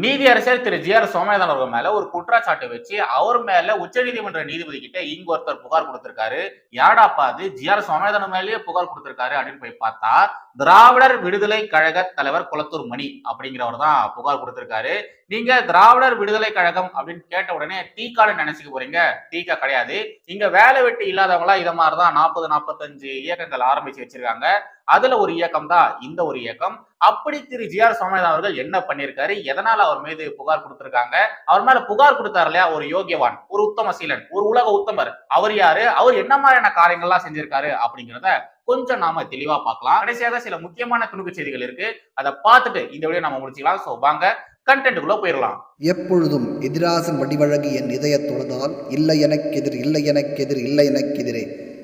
நீதியரசர் திரு G R Somanathan அவர்கள் மேல ஒரு குற்றச்சாட்டு வச்சு அவர் மேல உச்சநீதிமன்ற நீதிபதி கிட்ட இங்க ஒருத்தர் புகார் கொடுத்திருக்காரு. யாடாப்பா அது? ஜி ஆர் சோமநாதன் மேலேயே புகார் கொடுத்திருக்காரு அப்படின்னு போய் பார்த்தா திராவிடர் விடுதலை கழக தலைவர் குளத்தூர் மணி அப்படிங்கிறவர் தான் புகார் கொடுத்திருக்காரு. நீங்க திராவிடர் விடுதலை கழகம் அப்படின்னு கேட்ட உடனே தீக்கால நினைச்சுக்க போறீங்க. தீக்கா கிடையாது. இங்க வேலை வெட்டி இல்லாதவங்களா இதை மாதிரிதான் நாற்பது நாற்பத்தஞ்சு இயக்கங்கள் ஆரம்பிச்சு வச்சிருக்காங்க. அதுல ஒரு இயக்கம் தான் இந்த ஒரு இயக்கம். அப்படி திரு ஜி ஆர் சோமநாதன் அவர்கள் என்ன பண்ணிருக்காரு எதனால அவர் மீது புகார் கொடுத்திருக்காங்க? அவர் மேல புகார் கொடுத்தாரு இல்லையா? ஒரு யோகியவான் ஒரு உத்தமசீலன் ஒரு உலக உத்தமர். அவர் யாரு? அவர் என்ன மாதிரியான காரியங்கள்லாம் செஞ்சிருக்காரு அப்படிங்கிறத கொஞ்சம் நாம தெளிவா பார்க்கலாம். கடைசியாக சில முக்கியமான துணுக்கு செய்திகள் இருக்கு. அதை பார்த்துட்டு இந்த வீடியோ நம்ம முடிச்சுக்கலாம். சோ வாங்க கண்டென்ட்டுக்குள்ள போயிடலாம். எப்பொழுதும் எதிராசன் வடிவழகு என் இதய தொழுதால் இல்லை எனக்கெதிர் இல்லை எனக்கெதிர் இல்லை எனக்கெதிரே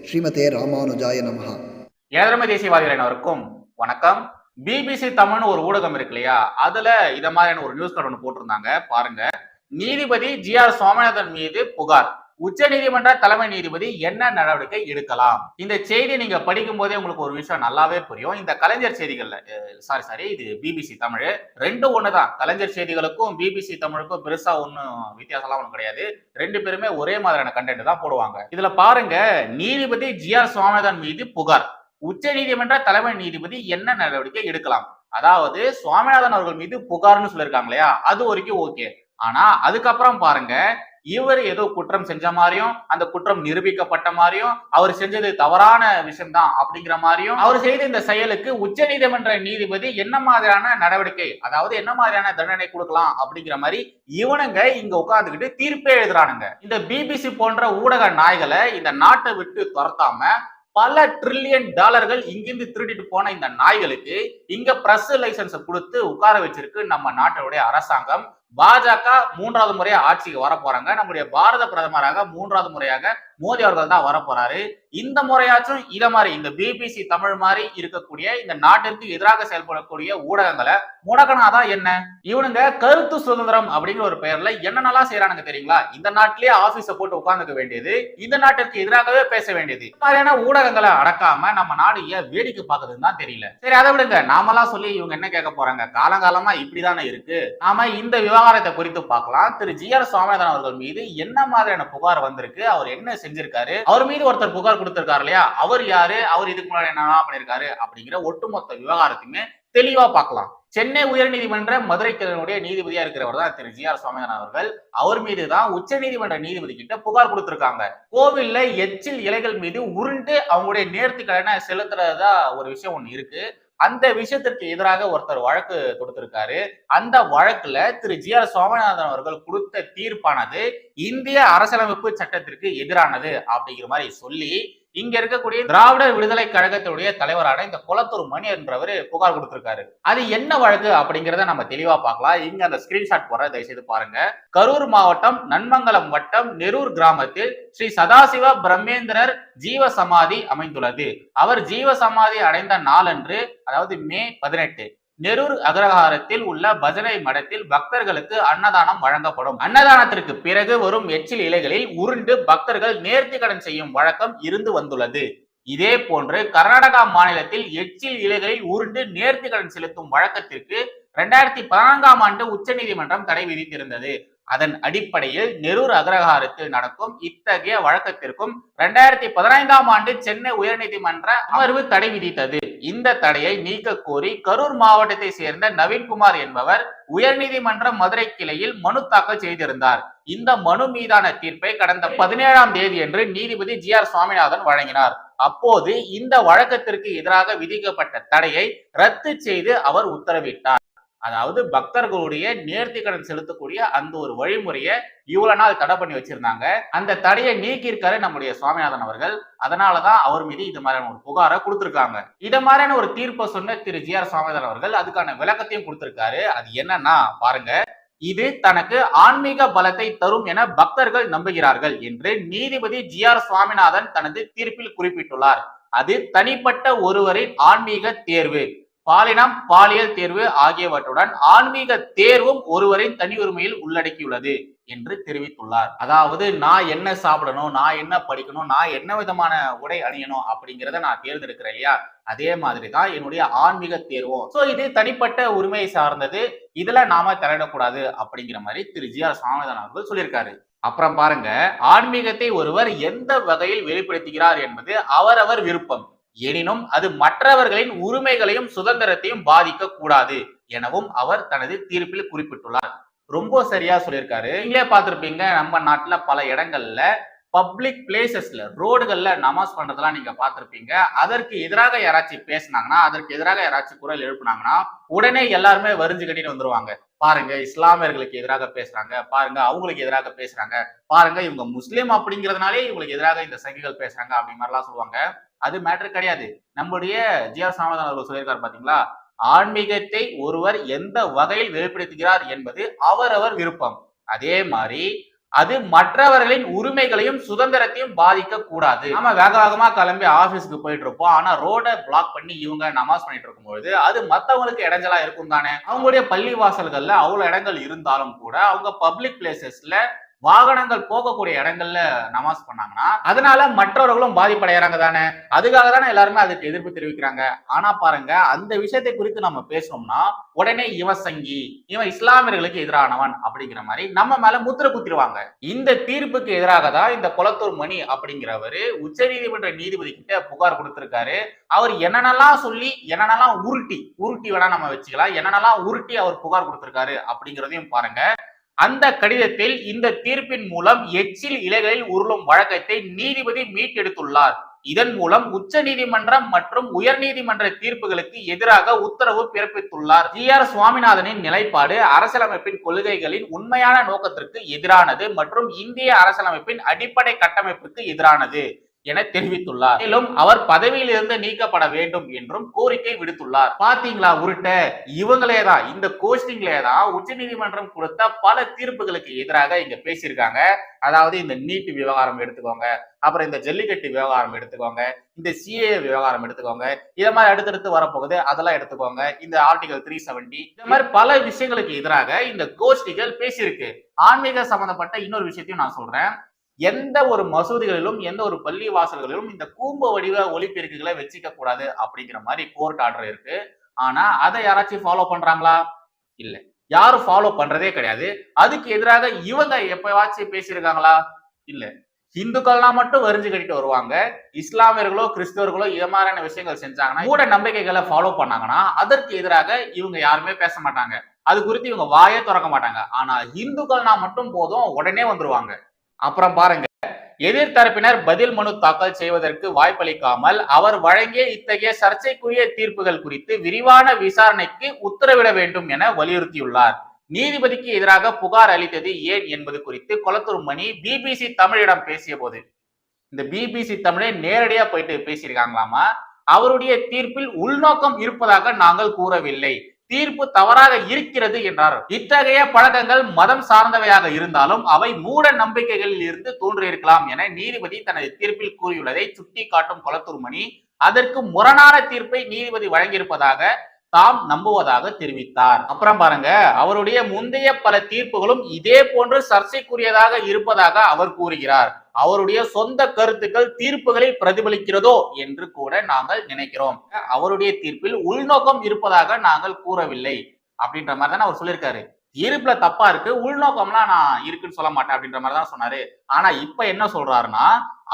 ஸ்ரீமதே ராமானுஜாய நமகா ஏழரமை தேசியவாதிகள் அனைவருக்கும் வணக்கம். பிபிசி தமிழ்னு ஒரு ஊடகம் இருக்கு இல்லையா? அதுல இத மாதிரியான ஒரு நியூஸ் கார்டு ஒன்று போட்டிருந்தாங்க. பாருங்க. நீதிபதி ஜி ஆர் சுவாமிநாதன் மீது புகார். உச்ச நீதிமன்ற தலைமை நீதிபதி என்ன நடவடிக்கை எடுக்கலாம்? இந்த செய்தி நீங்க படிக்கும் போதே உங்களுக்கு ஒரு விஷயம் நல்லாவே புரியும். இந்த கலைஞர் செய்திகள்ல சாரி சாரி இது பிபிசி தமிழ். ரெண்டும் ஒண்ணுதான். கலைஞர் செய்திகளுக்கும் பிபிசி தமிழுக்கும் பெருசா ஒன்றும் வித்தியாசம்லாம் ஒன்றும் கிடையாது. ரெண்டு பேருமே ஒரே மாதிரியான கண்டென்ட் தான் போடுவாங்க. இதுல பாருங்க. நீதிபதி ஜி ஆர் சுவாமிநாதன் மீது புகார். உச்ச நீதிமன்ற தலைமை நீதிபதி என்ன நடவடிக்கை எடுக்கலாம்? அதாவது சுவாமிநாதன் அவர்கள் மீது புகார்னு சொல்லியிருக்காங்க இல்லையா? அது வரைக்கும் ஓகே ஆனா அதுக்கப்புறம் பாருங்க இவர் ஏதோ குற்றம் செஞ்ச மாதிரியும் அந்த குற்றம் நிரூபிக்கப்பட்ட மாதிரியும் அவர் செஞ்சது தவறான விஷயம் தான் அப்படிங்கிற மாதிரியும் அவர் செய்த இந்த செயலுக்கு உச்ச நீதிமன்ற நீதிபதி என்ன மாதிரியான நடவடிக்கை அதாவது என்ன மாதிரியான தண்டனை கொடுக்கலாம் அப்படிங்கிற மாதிரி இவனுங்க இங்க உட்காந்துக்கிட்டு தீர்ப்பே எழுதுறானுங்க. இந்த பிபிசி போன்ற ஊடக நாய்களை இந்த நாட்டை விட்டு துரத்தாம பல ட்ரில்லியன் டாலர்கள் இங்கிருந்து திருடிட்டு போன இந்த நாய்களுக்கு இங்க பிரஸ் லைசன்ஸ் கொடுத்து உட்கார வச்சிருக்கு நம்ம நாட்டினுடைய அரசாங்கம். பாஜக மூன்றாவது முறையா ஆட்சிக்கு வர போறாங்க. நம்முடைய பாரத பிரதமராக மூன்றாவது முறையாக மோடி அவர்கள் தான் வர போறாரு. இந்த முறையாச்சும் இத மாதிரி இந்த பிபிசி தமிழ் மாதிரி இருக்கக்கூடிய இந்த நாட்டிற்கு எதிராக செயல்படக்கூடிய ஊடகங்களை முடக்கனாதான் என்ன? இவனுங்க கருத்து சுதந்திரம் அப்படிங்கிற ஒரு பெயர்ல என்னென்னலாம் செய்யறானுங்க தெரியுங்களா? இந்த நாட்டிலேயே ஆபீஸ போட்டு உட்கார்ந்துக்க வேண்டியது இந்த நாட்டிற்கு எதிராகவே பேச வேண்டியது. இந்த மாதிரியான ஊடகங்களை அடக்காம நம்ம நாடு ஏன் வேடிக்கை பார்க்கறதுன்னு தான் தெரியல. சரி அதை விடுங்க. நாமெல்லாம் சொல்லி இவங்க என்ன கேட்க போறாங்க? காலங்காலமா இப்படிதானே இருக்கு. நாம இந்த விவகாரத்தை குறித்து பார்க்கலாம். திரு ஜி ஆர் சுவாமிநாதன் அவர்கள் மீது என்ன மாதிரியான புகார் வந்திருக்கு? அவர் என்ன செஞ்சிருக்காரு? அவர் மீது ஒருத்தர் புகார் கொடுத்திருக்காரு இல்லையா? அவர் யாரு? அவர் இதுக்கு முன்னாடி என்னெல்லாம் பண்ணிருக்காரு அப்படிங்கிற ஒட்டுமொத்த விவகாரத்தையுமே தெளிவா பார்க்கலாம். சென்னை உயர்நீதிமன்ற மதுரை கிழனுடைய நீதிபதியா இருக்கிறவர் தான் திரு ஜி ஆர் சுவாமிநாதன் அவர்கள். அவர் மீது தான் உச்ச நீதிமன்ற நீதிபதி கிட்ட புகார் கொடுத்திருக்காங்க. கோவில்ல எச்சில் இலைகள் மீது உருண்டு அவங்களுடைய நேர்த்தி கடனை செலுத்துறதா ஒரு விஷயம் ஒண்ணு இருக்கு. அந்த விஷயத்திற்கு எதிராக ஒருத்தர் வழக்கு கொடுத்திருக்காரு அந்த வழக்குல திரு ஜி ஆர் சோமநாதன் அவர்கள் கொடுத்த தீர்ப்பானது இந்திய அரசியலமைப்பு சட்டத்திற்கு எதிரானது அப்படிங்கிற மாதிரி சொல்லி இங்க இருக்கக்கூடிய திராவிடர் விடுதலை கழகத்துடைய தலைவரான இந்த குளத்தூர் மணி என்றவர் புகார் கொடுத்திருக்காரு. அது என்ன வழக்கு அப்படிங்கிறத நம்ம தெளிவா பார்க்கலாம். இங்க அந்த ஸ்கிரீன்ஷாட் போற தயவு செய்து பாருங்க. கரூர் மாவட்டம் நன்மங்கலம் வட்டம் நெரூர் கிராமத்தில் ஸ்ரீ சதாசிவ பிரம்மேந்திரர் ஜீவ சமாதி அமைந்துள்ளது. அவர் ஜீவ சமாதி அடைந்த நாளன்று அதாவது மே பதினெட்டு நெரூர் அக்ரஹாரத்தில் உள்ள பஜனை மடத்தில் பக்தர்களுக்கு அன்னதானம் வழங்கப்படும். அன்னதானத்திற்கு பிறகு வரும் எச்சில் இலைகளில் உருண்டு பக்தர்கள் நேர்த்தி கடன் செய்யும் வழக்கம் இருந்து வந்துள்ளது. இதே போன்று கர்நாடகா மாநிலத்தில் எச்சில் இலைகளில் உருண்டு நேர்த்தி கடன் செலுத்தும் வழக்கத்திற்கு இரண்டாயிரத்தி பதினான்காம் ஆண்டு உச்சநீதிமன்றம் தடை விதித்திருந்தது. அதன் அடிப்படையில் நெரூர் அக்ரஹாரத்தில் நடக்கும் இத்தகைய வழக்கத்திற்கும் இரண்டாயிரத்தி பதினைந்தாம் ஆண்டு சென்னை உயர்நீதிமன்ற அமர்வு தடை விதித்தது. இந்த தடையை நீக்க கோரி கரூர் மாவட்டத்தை சேர்ந்த நவீன்குமார் என்பவர் உயர்நீதிமன்ற மதுரை கிளையில் மனு தாக்கல் செய்திருந்தார். இந்த மனு மீதான தீர்ப்பை கடந்த பதினேழாம் தேதி என்று நீதிபதி ஜி ஆர் சுவாமிநாதன் வழங்கினார். அப்போது இந்த வழக்கத்திற்கு எதிராக விதிக்கப்பட்ட தடையை ரத்து செய்து அவர் உத்தரவிட்டார். அதாவது பக்தர்களுடைய நேர்த்தி கடன் செலுத்தக்கூடிய அந்த ஒரு வழிமுறையை இவ்வளவு நாள் தடை பண்ணி வச்சிருந்தாங்க. அந்த தடையை நீக்கியிருக்காரு நம்முடைய சுவாமிநாதன் அவர்கள். அதனாலதான் அவர் மீது இது மாதிரியான ஒரு புகாரை கொடுத்திருக்காங்க. இத மாதிரியான ஒரு தீர்ப்பை சொன்ன திரு ஜி ஆர் சுவாமிநாதன் அவர்கள் அதுக்கான விளக்கத்தையும் கொடுத்திருக்காரு. அது என்னன்னா பாருங்க. இது தனக்கு ஆன்மீக பலத்தை தரும் என பக்தர்கள் நம்புகிறார்கள் என்று நீதிபதி ஜி ஆர் சுவாமிநாதன் தனது தீர்ப்பில் குறிப்பிட்டுள்ளார். அது தனிப்பட்ட ஒருவரின் ஆன்மீக தேர்வு. பாலினம் பாலியல் தேர்வு ஆகியவற்றுடன் ஆன்மீக தேர்வும் ஒருவரின் தனி உரிமையில் உள்ளடக்கியுள்ளது என்று தெரிவித்துள்ளார். அதாவது நான் என்ன சாப்பிடணும் நான் என்ன படிக்கணும் நான் என்ன விதமான உடை அணியணும் அப்படிங்கிறத நான் தேர்ந்தெடுக்கிறேன் இல்லையா? அதே மாதிரி தான் என்னுடைய ஆன்மீக தேர்வும். சோ இது தனிப்பட்ட உரிமையை சார்ந்தது. இதுல நாம தலையிடக்கூடாது அப்படிங்கிற மாதிரி திரு ஜி ஆர் சாமிநாதன் அவர்கள் சொல்லியிருக்காரு. அப்புறம் பாருங்க ஆன்மீகத்தை ஒருவர் எந்த வகையில் வெளிப்படுத்துகிறார் என்பது அவரவர் விருப்பம். எனினும் அது மற்றவர்களின் உரிமைகளையும் சுதந்திரத்தையும் பாதிக்க கூடாது எனவும் அவர் தனது தீர்ப்பில் குறிப்பிட்டுள்ளார். ரொம்ப சரியா சொல்லியிருக்காரு. நீங்களே பார்த்துருப்பீங்க நம்ம நாட்டுல பல இடங்கள்ல பப்ளிக் பிளேசஸ்ல ரோடுகள்ல நமாஸ் பண்றதெல்லாம் நீங்க பார்த்திருப்பீங்க. அதற்கு எதிராக யாராச்சும் பேசினாங்கன்னா அதற்கு எதிராக யாராச்சும் குரல் எழுப்புனாங்கன்னா உடனே எல்லாருமே வரிஞ்சு கட்டிட்டு வந்துருவாங்க. பாருங்க இஸ்லாமியர்களுக்கு எதிராக பேசுறாங்க பாருங்க அவங்களுக்கு எதிராக பேசுறாங்க பாருங்க இவங்க முஸ்லீம் அப்படிங்கிறதுனாலே இவங்களுக்கு எதிராக இந்த சங்கிகள் பேசுறாங்க அப்படி மாதிரிலாம் சொல்லுவாங்க. அது மேட்டர் கிடையாது. நம்முடைய ஜிஆர் சாமதான் அவர்கள் சொல்லியிருக்காரு பாத்தீங்களா? ஆன்மீகத்தை ஒருவர் எந்த வகையில் வெளிப்படுத்துகிறார் என்பது அவரவர் விருப்பம். அதே மாதிரி அது மற்றவர்களின் உரிமைகளையும் சுதந்திரத்தையும் பாதிக்க கூடாது நம்ம வேக வேகமா கிளம்பி ஆபீஸ்க்கு போயிட்டு இருப்போம் ஆனா ரோட பிளாக் பண்ணி இவங்க நமாஸ் பண்ணிட்டு இருக்கும்பொழுது அது மத்தவங்களுக்கு இடைஞ்சலா இருக்கும் தானே? அவங்களுடைய பள்ளி வாசல்கள்ல அவ்வளவு இடங்கள் இருந்தாலும் கூட அவங்க பப்ளிக் பிளேசஸ்ல வாகனங்கள் போகக்கூடிய இடங்கள்ல நமாஸ் பண்ணாங்கன்னா அதனால மற்றவர்களும் பாதிப்படைகிறாங்க தானே. அதுக்காக தானே எல்லாருமே அதுக்கு எதிர்ப்பு தெரிவிக்கிறாங்க. ஆனா பாருங்க அந்த விஷயத்தை குறித்து நம்ம பேசணும்னா உடனே இவசங்கி இவன் இஸ்லாமியர்களுக்கு எதிரானவன் அப்படிங்கிற மாதிரி நம்ம மேல முத்திர குத்திருவாங்க இந்த தீர்ப்புக்கு எதிராக தான் இந்த குளத்தூர் மணி அப்படிங்கிறவரு உச்சநீதிமன்ற நீதிபதி கிட்ட புகார் கொடுத்திருக்காரு. அவர் என்னென்னலாம் சொல்லி என்னென்னலாம் உருட்டி உருட்டி வேணா நம்ம வச்சுக்கலாம். என்னென்னலாம் உருட்டி அவர் புகார் கொடுத்திருக்காரு அப்படிங்கிறதையும் பாருங்க. அந்த கடிதத்தில் இந்த தீர்ப்பின் மூலம் எச்சில் இலைகளில் உருளும் வழக்கத்தை நீதிபதி மீட்டெடுத்துள்ளார். இதன் மூலம் உச்ச நீதிமன்றம் மற்றும் உயர் நீதிமன்ற தீர்ப்புகளுக்கு எதிராக உத்தரவு பிறப்பித்துள்ளார். ஜி ஆர் சுவாமிநாதனின் நிலைப்பாடு அரசியலமைப்பின் கொள்கைகளின் உண்மையான நோக்கத்திற்கு எதிரானது மற்றும் இந்திய அரசியலமைப்பின் அடிப்படை கட்டமைப்புக்கு எதிரானது. என தெரிவித்துள்ளார். மேலும் அவர் பதவியில் இருந்து நீக்கப்பட வேண்டும் என்றும் கோரிக்கை விடுத்துள்ளார். பாத்தீங்களா உருட்ட? இவங்களே தான் இந்த கோஸ்டிங்லே தான் உச்ச நீதிமன்றம் கொடுத்த பல தீர்ப்புகளுக்கு எதிராக இங்க பேசியிருக்காங்க. அதாவது இந்த நீட் விவகாரம் எடுத்துக்கோங்க. அப்புறம் இந்த ஜல்லிக்கட்டு விவகாரம் எடுத்துக்கோங்க. இந்த சிஏ விவகாரம் எடுத்துக்கோங்க. இதை மாதிரி அடுத்தடுத்து வரப்போகுது. அதெல்லாம் எடுத்துக்கோங்க. இந்த ஆர்டிகல் த்ரீ செவன்டி இந்த மாதிரி பல விஷயங்களுக்கு எதிராக இந்த கோஷ்டிகள் பேசியிருக்கு. ஆன்மீக சம்பந்தப்பட்ட இன்னொரு விஷயத்தையும் நான் சொல்றேன். எந்த ஒரு மசூதிகளிலும் எந்த ஒரு பள்ளி வாசல்களிலும் இந்த கூம்ப வடிவ ஒலிபெருக்குகளை வச்சுக்க கூடாது அப்படிங்கிற மாதிரி கோர்ட் ஆர்டர் இருக்கு. ஆனா அதை யாராச்சும் ஃபாலோ பண்றாங்களா? இல்ல. யாரும் ஃபாலோ பண்றதே கிடையாது. அதுக்கு எதிராக இவங்க எப்பவாச்சும் பேசியிருக்காங்களா? இல்ல. இந்துக்கள்லாம் மட்டும் வரிஞ்சு கட்டிட்டு வருவாங்க. இஸ்லாமியர்களோ கிறிஸ்தவர்களோ இது மாதிரியான விஷயங்கள் செஞ்சாங்கன்னா கூட நம்பிக்கைகளை ஃபாலோ பண்ணாங்கன்னா அதற்கு எதிராக இவங்க யாருமே பேச மாட்டாங்க. அது குறித்து இவங்க வாயே திறக்க மாட்டாங்க. ஆனா இந்துக்கள்னா மட்டும் போதும் உடனே வந்துருவாங்க. அப்புறம் பாருங்க. எதிர்த்தரப்பினர் பதில் மனு தாக்கல் செய்வதற்கு வாய்ப்பளிக்காமல் அவர் வழங்கிய இத்தகைய சர்ச்சைக்குரிய தீர்ப்புகள் குறித்து விரிவான விசாரணைக்கு உத்தரவிட வேண்டும் என வலியுறுத்தியுள்ளார். நீதிபதிக்கு எதிராக புகார் அளித்தது ஏன் என்பது குறித்து கொளத்தூர் மணி பிபிசி தமிழிடம் பேசிய போது இந்த பிபிசி தமிழை நேரடியா போயிட்டு பேசியிருக்காங்களாமா? அவருடைய தீர்ப்பில் உள்நோக்கம் இருப்பதாக நாங்கள் கூறவில்லை. தீர்ப்பு தவறாக இருக்கிறது என்றார். இத்தகைய பழக்கங்கள் மதம் சார்ந்தவையாக இருந்தாலும் அவை மூட நம்பிக்கைகளில் இருந்து தோன்றியிருக்கலாம் என நீதிபதி தனது தீர்ப்பில் கூறியுள்ளதை சுட்டிக்காட்டும் கொளத்தூர் மணி அதற்கு முரணான தீர்ப்பை நீதிபதி வழங்கியிருப்பதாக தாம் நம்புவதாக தெரிவித்தார். அப்புறம் பாருங்க அவருடைய முந்தைய பல தீர்ப்புகளும் இதே போன்று சர்ச்சைக்குரியதாக இருப்பதாக அவர் கூறுகிறார். அவருடைய சொந்த கருத்துக்கள் தீர்ப்புகளில் பிரதிபலிக்கிறதோ என்று கூட நாங்கள் நினைக்கிறோம். அவருடைய தீர்ப்பில் உள்நோக்கம் இருப்பதாக நாங்கள் கூறவில்லை. அப்படின்ற மாதிரி தானே அவர் சொல்லியிருக்காரு. தீர்ப்புல தப்பா இருக்கு உள்நோக்கம்லாம் நான் இருக்குன்னு சொல்ல மாட்டேன் அப்படின்ற மாதிரி தான் சொன்னாரு. ஆனா இப்ப என்ன சொல்றாருன்னா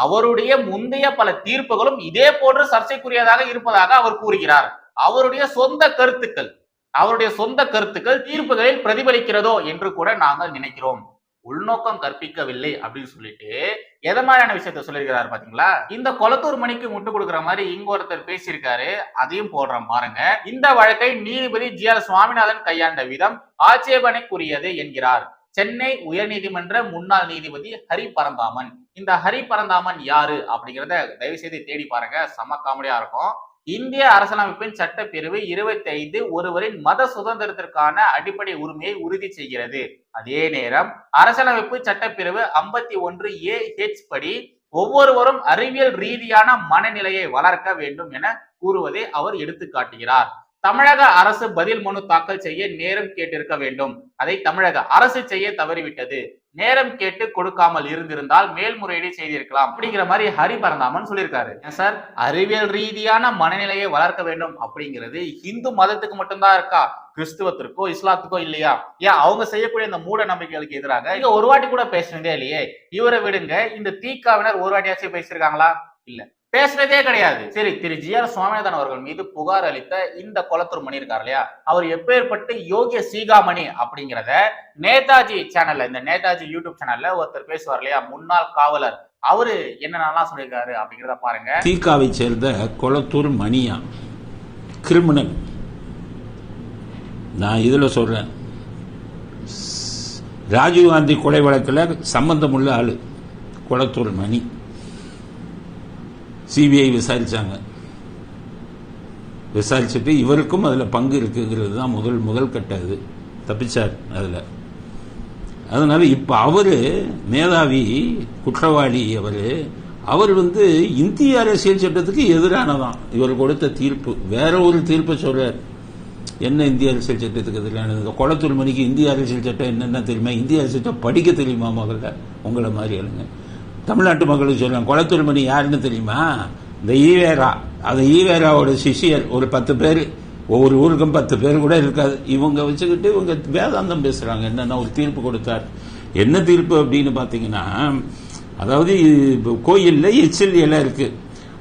அவருடைய முந்தைய பல தீர்ப்புகளும் இதே போன்று சர்ச்சைக்குரியதாக இருப்பதாக அவர் கூறுகிறார். அவருடைய சொந்த கருத்துக்கள் அவருடைய சொந்த கருத்துக்கள் தீர்ப்புகளில் பிரதிபலிக்கிறதோ என்று கூட நாங்கள் நினைக்கிறோம். உள்நோக்கம் கற்பிக்கவில்லை அப்படின்னு சொல்லிட்டு எத மாதிரியான விஷயத்த சொல்லியிருக்கிறாரு பாத்தீங்களா? இந்த கொளத்தூர் மணிக்கு முட்டு கொடுக்குற மாதிரி இங்க ஒருத்தர் பேசியிருக்காரு அதையும் போடுறோம் பாருங்க. இந்த வழக்கை நீதிபதி ஜி ஆர் சுவாமிநாதன் கையாண்ட விதம் ஆட்சேபனைக்குரியது என்கிறார். சென்னை உயர்நீதிமன்ற முன்னாள் நீதிபதி ஹரி பரந்தாமன் இந்த ஹரி பரந்தாமன் யாரு அப்படிங்கிறத தயவு செய்து தேடி பாருங்க. செம காமெடியா இருக்கும். இந்திய அரசியலமைப்பின் சட்டப்பிரிவு இருபத்தி ஐந்து ஒருவரின் மத சுதந்திரத்திற்கான அடிப்படை உரிமையை உறுதி செய்கிறது. அதே நேரம் அரசியலமைப்பு சட்டப்பிரிவு ஐம்பத்தி ஒன்று ஏ ஹெச் படி ஒவ்வொருவரும் அறிவியல் ரீதியான மனநிலையை வளர்க்க வேண்டும் என கூறுவதை அவர் எடுத்து காட்டுகிறார் தமிழக அரசு பதில் மனு தாக்கல் செய்ய நேரம் கேட்டிருக்க வேண்டும். அதை தமிழக அரசு செய்ய தவறிவிட்டது. நேரம் கேட்டு கொடுக்காமல் இருந்திருந்தால் மேல்முறையீடு செய்திருக்கலாம் அப்படிங்கிற மாதிரி ஹரி பரந்தாமன் சொல்லியிருக்காரு. ஏன் சார்? அறிவியல் ரீதியான மனநிலையை வளர்க்க வேண்டும் அப்படிங்கிறது இந்து மதத்துக்கு மட்டும்தான் இருக்கா? கிறிஸ்துவத்திற்கோ இஸ்லாத்துக்கோ இல்லையா? ஏன் அவங்க செய்யக்கூடிய இந்த மூட நம்பிக்கைகளுக்கு எதிராக இங்க ஒரு வாட்டி கூட பேசினதே இல்லையே இவரை விடுங்க இந்த தீக்காவினர் ஒரு வாட்டியாச்சும் பேசியிருக்காங்களா? இல்ல. பேசுறதே கிடையாது. சரி திரு ஜி ஆர் சுவாமிநாதன் அவர்கள் மீது புகார் அளித்த இந்த கொளத்தூர் மணி இருக்கார் இல்லையா? அவர் எப்பேற்பட்டு யோகிய சீகாமணி அப்படிங்கிறத நேதாஜி சேனல்ல இந்த நேதாஜி யூடியூப் சேனல்ல ஒருத்தர் பேசுவார் இல்லையா? முன்னாள் காவலர். அவரு என்னென்னலாம் சொல்லியிருக்காரு அப்படிங்கிறத பாருங்க. தீகாவை சேர்ந்த கொளத்தூர் மணியா? கிரிமினல் நான் இதில் சொல்கிறேன் ராஜீவ்காந்தி கொலை வழக்கில் சம்பந்தமுள்ள ஆள் கொளத்தூர் மணி. சிபிஐ விசாரிச்சாங்க. விசாரிச்சுட்டு இவருக்கும் அதில் பங்கு இருக்குங்கிறது தான் முதல் முதல் கட்ட இது. தப்பிச்சார் அதில். அதனால இப்போ அவரு மேதாவி குற்றவாளி அவரு அவர் வந்து இந்திய அரசியல் சட்டத்துக்கு எதிரானதான். இவர் கொடுத்த தீர்ப்பு. வேற ஒரு தீர்ப்பை சொல்றார். என்ன இந்திய அரசியல் சட்டத்துக்கு எதிரானது? இந்த மணிக்கு இந்திய அரசியல் சட்டம் என்னென்ன தெரியுமா? இந்திய அரசியல் சட்டம் படிக்க தெரியுமா முதல்ல? உங்களை மாதிரி ஆளுங்க தமிழ்நாட்டு மக்களுக்கு சொல்லுவேன் குளத்தூர்மணி யாருன்னு தெரியுமா? இந்த ஈவேரா. அந்த ஈவேராவோட சிஷியர் ஒரு பத்து பேர் ஒவ்வொரு ஊருக்கும் பத்து பேர் கூட இருக்காது. இவங்க வச்சுக்கிட்டு இவங்க வேதாந்தம் பேசுறாங்க. என்னன்னா ஒரு தீர்ப்பு கொடுத்தார். என்ன தீர்ப்பு அப்படின்னு பார்த்தீங்கன்னா அதாவது இப்போ எச்சில் இலை இருக்குது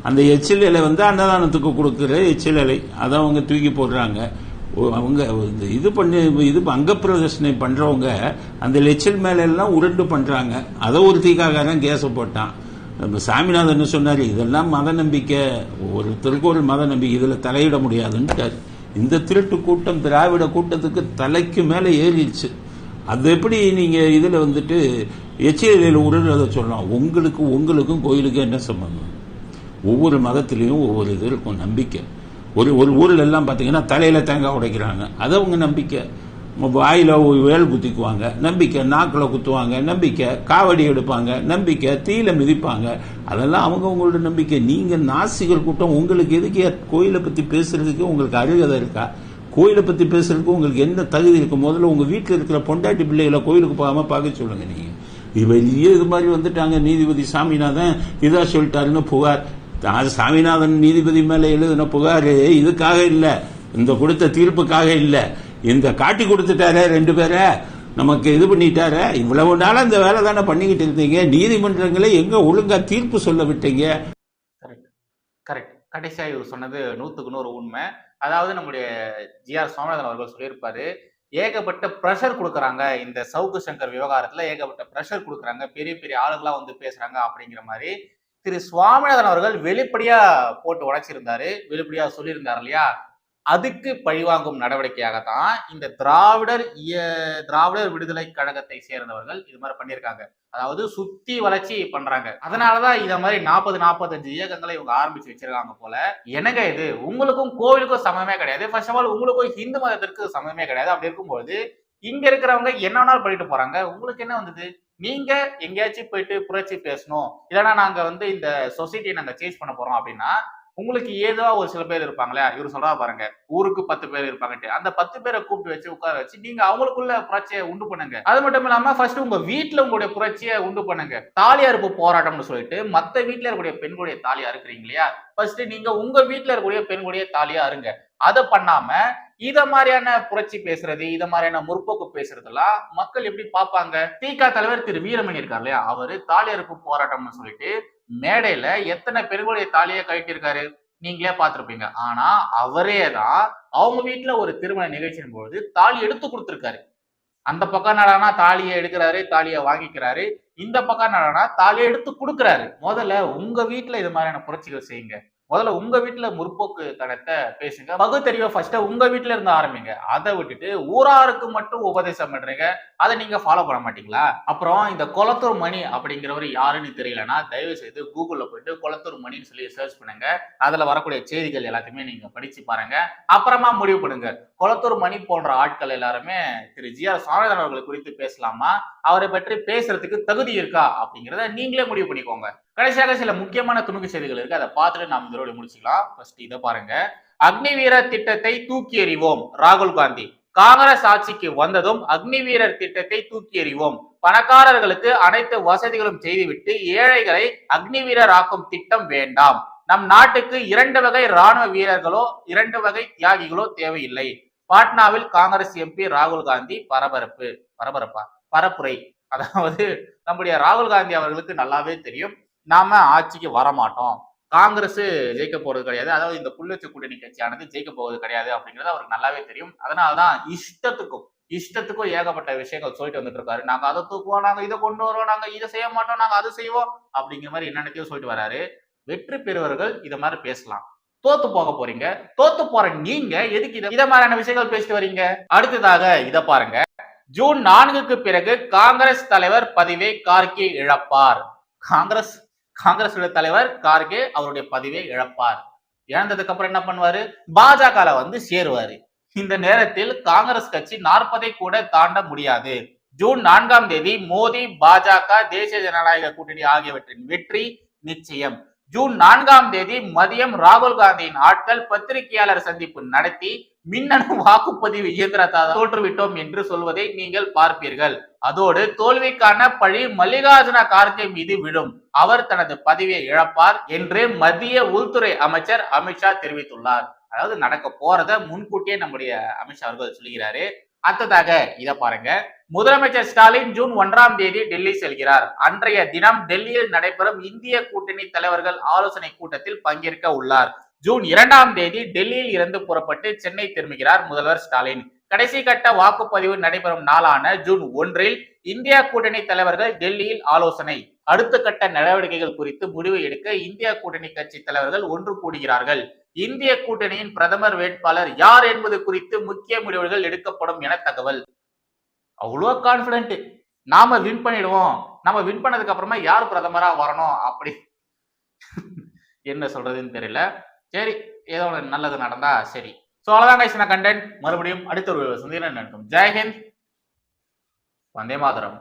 அந்த எச்சில் இலை வந்து அன்னதானத்துக்கு கொடுக்குற எச்சில் இலை. அதை அவங்க தூக்கி போடுறாங்க. அவங்க இந்த இது பண்ணி இது அங்க பிரதர்ஷனை பண்றவங்க அந்த லெச்சல் மேல எல்லாம் உருண்டு பண்றாங்க. அதை ஒரு தீக்காகாரன் கேச போட்டான். சாமிநாதன் சொன்னார் சொன்னாரு? இதெல்லாம் மத நம்பிக்கை. ஒருத்தருக்கு ஒரு மத நம்பிக்கை. இதுல தலையிட முடியாதுன்ட்டாரு. இந்த திருட்டு கூட்டம் திராவிட கூட்டத்துக்கு தலைக்கு மேல ஏறிடுச்சு. அது எப்படி நீங்க இதுல வந்துட்டு எச்சிலையில் உருள்றத சொல்லலாம். உங்களுக்கு உங்களுக்கும் கோயிலுக்கும் என்ன சம்பந்தம்? ஒவ்வொரு மதத்திலையும் ஒவ்வொரு இது இருக்கும். நம்பிக்கை. ஒரு ஒரு ஊரில் எல்லாம் பார்த்தீங்கன்னா தலையில் தேங்காய் உடைக்கிறாங்க. அது அவங்க நம்பிக்கை. வாயில் வேல் குத்திக்குவாங்க. நம்பிக்கை நாக்கில் குத்துவாங்க. நம்பிக்கை காவடி எடுப்பாங்க. நம்பிக்கை தீயில மிதிப்பாங்க. அதெல்லாம் அவங்கவுங்களோட நம்பிக்கை. நீங்கள் நாசிகள் கூட்டம் உங்களுக்கு எதுக்கு கோயிலை பற்றி பேசுறதுக்கு உங்களுக்கு அருகதை இருக்கா? கோயிலை பற்றி பேசுறதுக்கு உங்களுக்கு என்ன தகுதி இருக்கு? முதல்ல உங்கள் வீட்டில் இருக்கிற பொண்டாட்டி பிள்ளைகளை கோயிலுக்கு போகாமல் பார்க்க சொல்லுங்க நீங்கள் வெளியே இது மாதிரி வந்துட்டாங்க. நீதிபதி சாமிநாதன் இதாக சொல்லிட்டாருன்னு புகார். அது சாமிநாதன் நீதிபதி மேல எழுதின புகார் இதுக்காக இல்ல. இந்த கொடுத்த தீர்ப்புக்காக இல்ல. இந்த காட்டி கொடுத்துட்டாரே ரெண்டு பேரை. நமக்கு இது பண்ணிட்டாரே. இவ்வளவு நாளா இந்த வேலை தானே பண்ணிக்கிட்டு இருந்தீங்க நீதிமன்றங்களை எங்க ஒழுங்கா தீர்ப்பு சொல்ல விட்டீங்க? கரெக்ட் கரெக்ட் கடைசியா இவர் சொன்னது நூத்துக்கு நூறு உண்மை. அதாவது நம்முடைய ஜி ஆர் சுவாமிநாதன் அவர்கள் சொல்லியிருப்பாரு ஏகப்பட்ட ப்ரெஷர் கொடுக்குறாங்க. இந்த சவுக்கு சங்கர் விவகாரத்துல ஏகப்பட்ட ப்ரெஷர் கொடுக்குறாங்க. பெரிய பெரிய ஆளுகளாக வந்து பேசுறாங்க அப்படிங்கிற மாதிரி. திரு சுவாமிநாதன் அவர்கள் வெளிப்படையா போட்டு உடைச்சிருந்தாரு. வெளிப்படையா சொல்லியிருந்தார் இல்லையா? அதுக்கு பழிவாங்கும் நடவடிக்கையாகத்தான் இந்த திராவிடர் இய- திராவிடர் விடுதலை கழகத்தை சேர்ந்தவர்கள் இது மாதிரி பண்ணியிருக்காங்க. அதாவது சுத்தி வளர்ச்சி பண்றாங்க. அதனாலதான் இத மாதிரி நாற்பது நாற்பத்தஞ்சு இயக்கங்களை இவங்க ஆரம்பிச்சு வச்சிருக்காங்க போல. என்னங்க இது? உங்களுக்கும் கோவிலுக்கும் சமமே கிடையாது. ஃபர்ஸ்ட் ஆஃப் ஆல் உங்களுக்கும் ஹிந்து மதத்திற்கு சமமே கிடையாது. அப்படி இருக்கும்போது இங்க இருக்கிறவங்க என்ன வேணாலும் பண்ணிட்டு போறாங்க. உங்களுக்கு என்ன வந்தது? நீங்க எங்கேயாச்சும் போயிட்டு புரட்சி பேசணும். இல்லைன்னா நாங்க வந்து இந்த சொசைட்டியை நாங்க சேஞ்ச் பண்ண போறோம் அப்படின்னா உங்களுக்கு ஏதோ ஒரு சில பேர் இருப்பாங்களே? இவர் சொல்றா பாருங்க. ஊருக்கு பத்து பேர் இருப்பாங்கட்டு அந்த பத்து பேரை கூப்பிட்டு வச்சு உட்கார வச்சு நீங்க அவங்களுக்குள்ள புரட்சியை உண்டு பண்ணுங்க. அது மட்டும் இல்லாம ஃபர்ஸ்ட் உங்க வீட்டுல உங்களுடைய புரட்சியை உண்டு பண்ணுங்க. தாலி அறுப்பு போராட்டம்னு சொல்லிட்டு மத்த வீட்டுல இருக்கக்கூடிய பெண்களுடைய தாலியா இருக்கிறீங்க இல்லையா? ஃபர்ஸ்ட் நீங்க உங்க வீட்டுல இருக்கக்கூடிய பெண்களுடைய தாலியா இருங்க அதை பண்ணாம இத மாதிரியான புரட்சி பேசுறது இத மாதிரியான முற்போக்கு பேசுறதுலாம் மக்கள் எப்படி பார்ப்பாங்க? திக தலைவர் திரு வீரமணி இருக்கார் இல்லையா? அவரு தாலியறுப்பு போராட்டம்னு சொல்லிட்டு மேடையில எத்தனை பெண்களுடைய தாலியை கட்டியிருக்காரு நீங்களே பார்த்துருப்பீங்க. ஆனா அவரே தான் அவங்க வீட்டுல ஒரு திருமண நிகழ்ச்சியின் பொழுது தாலி எடுத்து கொடுத்துருக்காரு. அந்த பக்கம் நடனா தாலியை எடுக்கிறாரு தாலியை வாங்கிக்கிறாரு. இந்த பக்கம் நடனா தாலியை எடுத்து கொடுக்குறாரு. முதல்ல உங்க வீட்டுல இது மாதிரியான புரட்சிகள் செய்யுங்க. முதல்ல உங்க வீட்டுல முற்போக்கு தனத்தை பேசுங்க. பகுத்தறிவை ஃபர்ஸ்ட் உங்க வீட்டுல இருந்து ஆரம்பிங்க. அதை விட்டுட்டு ஊராருக்கு மட்டும் உபதேசம் பண்றீங்க. அதை நீங்க ஃபாலோ பண்ண மாட்டீங்களா? அப்புறம் இந்த குளத்தூர் மணி அப்படிங்கிறவர் யாருன்னு தெரியலன்னா தயவு செய்து கூகுள்ல போயிட்டு குளத்தூர் மணின்னு சொல்லி சர்ச் பண்ணுங்க. அதுல வரக்கூடிய செய்திகள் எல்லாத்தையுமே நீங்க படிச்சு பாருங்க. அப்புறமா முடிவு பண்ணுங்க. குளத்தூர் மணி போன்ற ஆட்கள் எல்லாருமே திரு ஜி ஆர் சாமிநாதன் அவர்களை குறித்து பேசலாமா? அவரை பற்றி பேசுறதுக்கு தகுதி இருக்கா அப்படிங்கிறத நீங்களே முடிவு பண்ணிக்கோங்க. கடைசியாக சில முக்கியமான துணுக்கு செய்திகள் இருக்கு. அதை பார்த்துட்டு நாம் இதோட முடிச்சுக்கலாம். ஃபர்ஸ்ட் இதை பாருங்க. அக்னிவீர திட்டத்தை தூக்கி எறிவோம். ராகுல் காந்தி. காங்கிரஸ் ஆட்சிக்கு வந்ததும் அக்னிவீரர் திட்டத்தை தூக்கி எறிவோம். பணக்காரர்களுக்கு அனைத்து வசதிகளும் செய்துவிட்டு ஏழைகளை அக்னிவீரர் ஆக்கும் திட்டம் வேண்டாம். நம் நாட்டுக்கு இரண்டு வகை ராணுவ வீரர்களோ இரண்டு வகை தியாகிகளோ தேவையில்லை. பாட்னாவில் காங்கிரஸ் எம்பி ராகுல் காந்தி பரபரப்பு. பரபரப்பா? பரப்புரை. அதாவது நம்முடைய ராகுல் காந்தி அவர்களுக்கு நல்லாவே தெரியும். நாம ஆட்சிக்கு வரமாட்டோம். காங்கிரஸ் ஜெயிக்க போறது கிடையாது. அதாவது இந்த புள்ளச்சு கூட்டணி கட்சியானது ஜெயிக்க போவது கிடையாது அப்படிங்கிறது அவருக்கு நல்லாவே தெரியும். அதனாலதான் இஷ்டத்துக்கும் இஷ்டத்துக்கும் ஏகப்பட்ட விஷயங்கள் சொல்லிட்டு வந்துட்டு இருக்காரு. நாங்க அதை தூக்குவோம் நாங்க இதை கொண்டு வருவோம் நாங்க இதை செய்ய மாட்டோம் நாங்க அதை செய்வோம் அப்படிங்கிற மாதிரி என்னென்னத்தையும் சொல்லிட்டு வராரு. வெற்றி பெறுவர்கள் இதை மாதிரி பேசலாம். தோத்து போக போறீங்க. தோத்து போற நீங்க எதுக்கு இதை மாதிரியான விஷயங்கள் பேசிட்டு வரீங்க? அடுத்ததாக இதை பாருங்க. ஜூன் நான்குக்கு பிறகு காங்கிரஸ் தலைவர் பதவியை கார்கே இழப்பார். காங்கிரஸ் காங்கிரஸ் தலைவர் கார்கே அவருடைய பதவியை இழப்பார். இழந்ததுக்கு அப்புறம் என்ன பண்ணுவாரு? பாஜக வந்து சேருவாரு. இந்த நேரத்தில் காங்கிரஸ் கட்சி நாற்பதை கூட தாண்ட முடியாது. ஜூன் நான்காம் தேதி மோடி பாஜக தேசிய ஜனநாயக கூட்டணி ஆகியவற்றின் வெற்றி நிச்சயம். ஜூன் நான்காம் தேதி மதியம் ராகுல் காந்தியின் ஆட்கள் பத்திரிகையாளர் சந்திப்பு நடத்தி மின்னணு வாக்குப்பதிவு இயந்திரத்தை தோற்றுவிட்டோம் என்று சொல்வதை நீங்கள் பார்ப்பீர்கள். அதோடு தோல்விக்கான பழி மல்லிகார்ஜுன கார்கே மீது விழும் அவர் தனது பதவியை இழப்பார் என்று மத்திய உள்துறை அமைச்சர் அமித்ஷா தெரிவித்துள்ளார். அதாவது நடக்க போறத முன்கூட்டியே நம்முடைய அமித்ஷா அவர்கள் சொல்கிறாரு அடுத்ததாக இத பாருங்க. முதலமைச்சர் ஸ்டாலின் ஜூன் ஒன்றாம் தேதி டெல்லி செல்கிறார். அன்றைய தினம் டெல்லியில் நடைபெறும் இந்திய கூட்டணி தலைவர்கள் ஆலோசனை கூட்டத்தில் பங்கேற்க உள்ளார். ஜூன் இரண்டாம் தேதி டெல்லியில் இருந்து புறப்பட்டு சென்னை திரும்புகிறார் முதல்வர் ஸ்டாலின். கடைசி கட்ட வாக்குப்பதிவு நடைபெறும் நாளான ஜூன் ஒன்றில் இந்தியா கூட்டணி தலைவர்கள் டெல்லியில் ஆலோசனை. அடுத்த கட்ட நடவடிக்கைகள் குறித்து முடிவு எடுக்க இந்தியா கூட்டணி கட்சி தலைவர்கள் ஒன்று கூடுகிறார்கள். இந்திய கூட்டணியின் பிரதமர் வேட்பாளர் யார் என்பது குறித்து முக்கிய முடிவுகள் எடுக்கப்படும் என தகவல். அவ்வளோ கான்பிடென்ட் நாம வின் பண்ணிடுவோம். நம்ம வின் பண்ணதுக்கு அப்புறமா யார் பிரதமரா வரணும் அப்படி. என்ன சொல்றதுன்னு தெரியல. சரி ஏதோ ஒரு நல்லது நடந்தா சரி. ஸோ அவ்வளோதான் கண்டென்ட் மறுபடியும் அடுத்த ஒரு சந்திரன் நடக்கும் ஜெயஹிந்த் வந்தே மாதரம்.